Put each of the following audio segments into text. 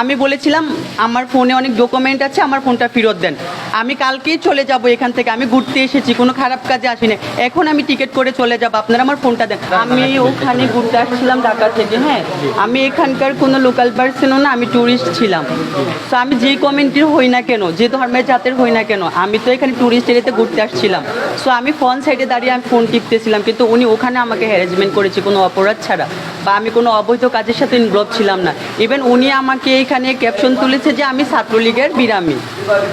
আমি বলেছিলাম আমার ফোনে অনেক ডকুমেন্ট আছে আমার ফোনটা ফেরত দেন। আমি কালকেই চলে যাব এখান থেকে আমি ঘুরতে এসেছি কোনো খারাপ কাজে আসিনি। এখন আমি টিকিট করে চলে যাব আপনারা আমার ফোনটা দেন। আমি ওখানে ঘুরতে আসছিলাম ঢাকা থেকে হ্যাঁ। আমি এখানকার কোনো লোকাল পার্সনও না আমি ট্যুরিস্ট ছিলাম। তো আমি যে কমিউনিটির হই না কেন যে ধর্মের জাতের হই না কেন আমি তো এখানে ট্যুরিস্ট এরিয়াতে ঘুরতে আসছিলাম। সো আমি ফোন সাইডে দাঁড়িয়ে আমি ফোন টিপতেছিলাম কিন্তু উনি ওখানে আমাকে হ্যারাসমেন্ট করেছে কোনো অপরাধ ছাড়া। বা আমি কোনো অবৈধ কাজের সাথে ইনভলভ ছিলাম না। ইভেন উনি আমাকে এইখানে ক্যাপশন তুলেছে যে আমি ছাত্রলীগের বিরামী।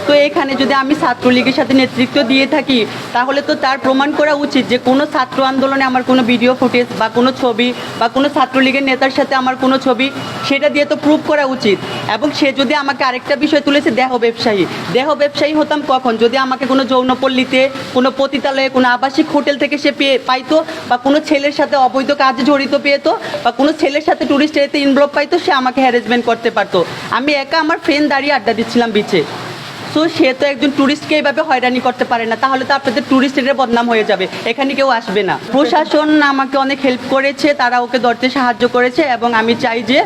তো এখানে যদি আমি ছাত্রলীগের সাথে নেতৃত্ব দিয়ে থাকি, তাহলে তো তার প্রমাণ করা উচিত যে কোনো ছাত্র আন্দোলনে আমার কোনো ভিডিও ফুটেজ বা কোনো ছবি বা কোনো ছাত্রলীগের নেতার সাথে আমার কোনো ছবি, সেটা দিয়ে তো প্রুভ করা উচিত। এবং সে যদি আমাকে আরেকটা বিষয় তুলেছে, দেহ ব্যবসায়ী। দেহ ব্যবসায়ী হতাম কখন? যদি আমাকে কোনো যৌনপল্লীতে, কোনো পতিতালয়ে, কোনো আবাসিক হোটেল থেকে সে পেয়ে, পাইতো বা কোনো ছেলের সাথে অবৈধ কাজে জড়িত পেতো বা কোনো ছেলের সাথে টুরিস্ট এরিয়াতে ইনভলভ পাইতো, সে আমাকে হ্যারাসমেন্ট করতে পারতো। আমি একা আমার ফ্রেন্ড দাঁড়িয়ে আড্ডা দিচ্ছিলাম বিচে সো সে তো একজন ট্যুরিস্টকে এইভাবে হয়রানি করতে পারে না। তাহলে তো আপনাদের ট্যুরিস্টের বদনাম হয়ে যাবে। এখানে কেউ আসবে না। প্রশাসন আমাকে অনেক হেল্প করেছে, তারা ওকে ধরতে সাহায্য করেছে এবং আমি চাই যে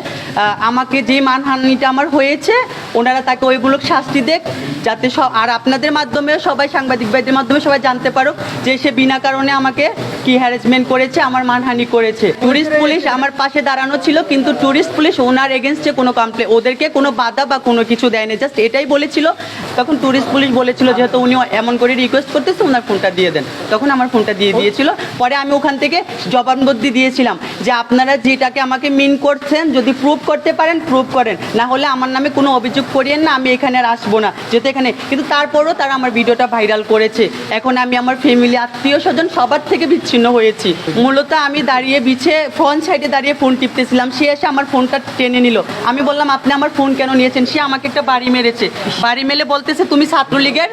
আমাকে যে মানহানিটা আমার হয়েছে ওনারা তাকে ওইগুলো শাস্তি দেখ, যাতে সব আর আপনাদের মাধ্যমে সবাই সাংবাদিক ভাইদের মাধ্যমে সবাই জানতে পারো যে সে বিনা কারণে আমাকে কি হ্যারাসমেন্ট করেছে, আমার মানহানি করেছে। ট্যুরিস্ট পুলিশ আমার পাশে দাঁড়ানো ছিল, কিন্তু ট্যুরিস্ট পুলিশ ওনার এগেনস্টে কোনো কমপ্লেন ওদেরকে কোনো বাধা বা কোনো কিছু দেয়নি জাস্ট এটাই বলেছিল। তখন ট্যুরিস্ট পুলিশ বলেছিল যেহেতু উনি এমন করে রিকোয়েস্ট করতেছে, ওনার ফোনটা দিয়ে দেন। তখন আমার ফোনটা দিয়ে দিয়েছিল। পরে আমি ওখান থেকে জবানবন্দি দিয়েছিলাম যে আপনারা যেটাকে আমাকে মিন করছেন, যদি প্রুভ করতে পারেন প্রুভ করেন। না হলে আমার নামে কোনো অভিযোগ করিয়েন না, আমি এখানে আর আসব না, যেহেতু এখানে। কিন্তু তারপরও তারা আমার ভিডিওটা ভাইরাল করেছে। এখন আমি আমার ফ্যামিলি আত্মীয় স্বজন সবার থেকে বিচ্ছিন্ন হয়েছি। মূলত আমি দাঁড়িয়ে বিছে ফ্রন্ট সাইডে দাঁড়িয়ে ফোন টিপতেছিলাম। সে এসে আমার ফোনটা টেনে নিল। আমি বললাম, আপনি আমার ফোন কেন নিয়েছেন? সে আমাকে একটা বাড়ি মেরেছে। বাড়ি মেলে বলতেছে, তুমি ছাত্রলীগের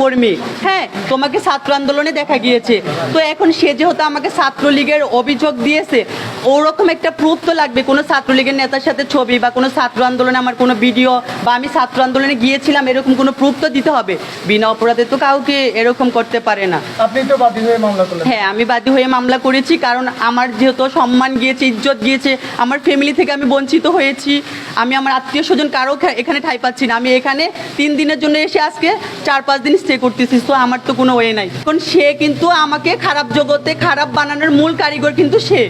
কর্মী। হ্যাঁ তোমাকে ছাত্র আন্দোলনে দেখা গিয়েছে। তো এখন সে যেহেতু আমাকে ছাত্রলীগের অভিযোগ দিয়েছে, ওরকম একটা প্রুফ তো লাগবে। কোনো ছাত্রলীগের নেতার সাথে ছবি বা কোনো ছাত্র আন্দোলনে আমার কোনো ভিডিও বা আমি ছাত্র আন্দোলনে গিয়েছিলাম এরকম কোনো প্রুফ তো দিতে হবে। বিনা অপরাধে তো কাউকে এরকম করতে পারে না। আপনি তো বাদী হয়ে মামলা করলেন। হ্যাঁ আমি বাদী হয়ে মামলা করেছি কারণ আমার যেহেতু সম্মান গিয়েছে ইজ্জত গিয়েছে আমার ফ্যামিলি থেকে আমি বঞ্চিত হয়েছি। আমি আমার আত্মীয় স্বজন কারও এখানে ঠাই পাচ্ছি না। আমি এখানে তিন দিনের জন্য এসে আজকে চার পাঁচ দিন স্টে করতেছি তো আমার তো কোনো ওয়ে নাই। কারণ সে কিন্তু আমাকে খারাপ জগতে খারাপ বানানোর মূল কারিগর কিন্তু সে।